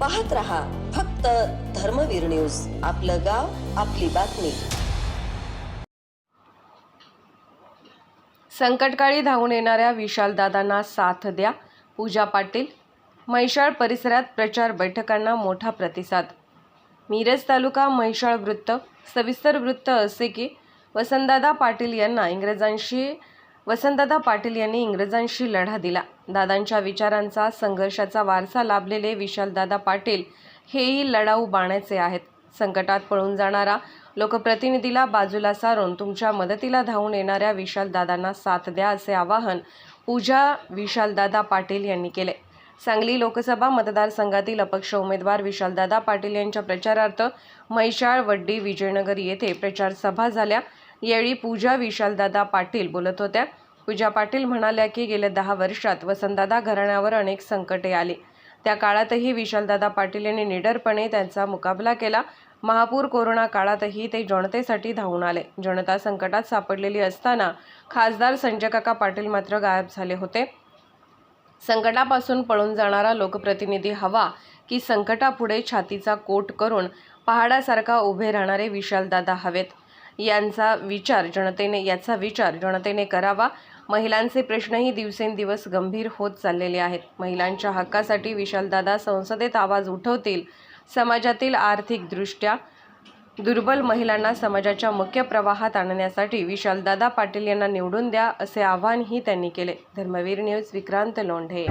पाहत रहा फक्त धर्मवीर न्यूज. आपलं गाव आपली बातमी. संकटकाळी धावून येणाऱ्या विशालदादांना साथ द्या. पूजा पाटील म्हैसाळ परिसरात प्रचार बैठकांना मोठा प्रतिसाद. मिरज तालुका म्हैसाळ वृत्त सविस्तर वृत्त असे की वसंतदादा पाटील यांना इंग्रजांशी वसंतदादा पाटील यांनी इंग्रजांशी लढा दिला. दादांच्या विचारांचा संघर्षाचा वारसा लाभलेले विशालदादा पाटील हेही लढाऊ बाणाचे आहेत. संकटात पळून जाणारा लोकप्रतिनिधीला बाजूला सारून तुमच्या मदतीला धावून येणाऱ्या विशालदादांना साथ द्या असे आवाहन पूजा विशालदादा पाटील यांनी केले. सांगली लोकसभा मतदारसंघातील अपक्ष उमेदवार विशालदादा पाटील यांच्या प्रचारार्थ महिषाळ वड्डी विजयनगर येथे प्रचार सभा झाल्या. यावेळी पूजा विशालदादा पाटील बोलत होत्या. पूजा पाटील म्हणाल्या की गेल्या दहा वर्षात वसंतदादा घराण्यावर अनेक संकटे आली. त्या काळातही विशालदादा पाटील यांनी निडरपणे त्यांचा मुकाबला केला. महापूर कोरोना काळातही ते जनतेसाठी धावून आले. जनता संकटात सापडलेली असताना खासदार संजय काका पाटील मात्र गायब झाले होते. संकटापासून पळून जाणारा लोकप्रतिनिधी हवा की संकटापुढे छातीचा कोट करून पहाडासारखा उभे राहणारे विशालदादा हवेत. यांचा विचार जनतेने याचा विचार जनतेने करावा. महिलांचे प्रश्नही दिवसेंदिवस गंभीर होत चाललेले आहेत. महिलांच्या हक्कासाठी विशालदादा संसदेत आवाज उठवतील. समाजातील आर्थिकदृष्ट्या दुर्बल महिलांना समाजाच्या मुख्य प्रवाहात आणण्यासाठी विशालदादा पाटील यांना निवडून द्या असे आवाहनही त्यांनी केले. धर्मवीर न्यूज विक्रांत लोंढे.